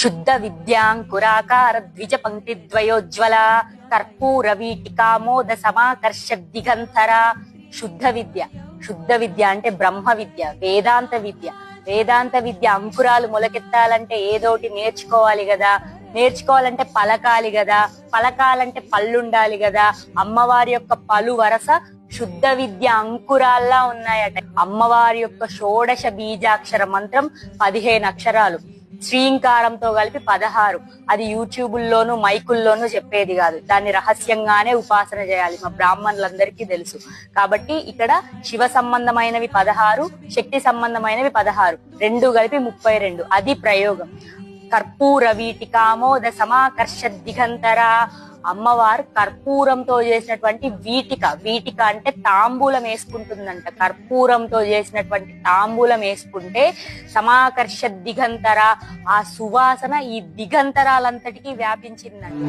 శుద్ధ విద్యాంకురాకార ద్విజ పంక్తి ద్వయోజ్వల కర్పూర వీటికామోద సమాకర్ష దిగంతర శుద్ధ విద్య శుద్ధ విద్య అంటే బ్రహ్మ విద్య వేదాంత విద్య వేదాంత విద్య అంకురాలు మొలకెత్తాలంటే ఏదోటి నేర్చుకోవాలి కదా నేర్చుకోవాలంటే పలకాలి కదా పలకాలంటే పళ్ళుండాలి కదా అమ్మవారి యొక్క పలు వరస శుద్ధ విద్య అంకురాల్లా ఉన్నాయట. అమ్మవారి యొక్క షోడశ బీజాక్షర మంత్రం పదిహేను అక్షరాలు. శ్రీంకారంతో కలిపి పదహారు. అది యూట్యూబుల్లోను మైకుల్లోనూ చెప్పేది కాదు. దాన్ని రహస్యంగానే ఉపాసన చేయాలి. మా బ్రాహ్మణులందరికీ తెలుసు. కాబట్టి ఇక్కడ శివ సంబంధమైనవి పదహారు శక్తి సంబంధమైనవి పదహారు. రెండు కలిపి ముప్పై రెండు. అది ప్రయోగం. కర్పూర వీటికామోద సమాకర్ష దిగంతర. అమ్మవారు కర్పూరంతో చేసినటువంటి వీటిక. వీటిక అంటే తాంబూలం వేసుకుంటుందంట. కర్పూరంతో చేసినటువంటి తాంబూలం వేసుకుంటే సమాకర్ష దిగంతర. ఆ సువాసన ఈ దిగంతరాలంతటికీ వ్యాపించిందంట.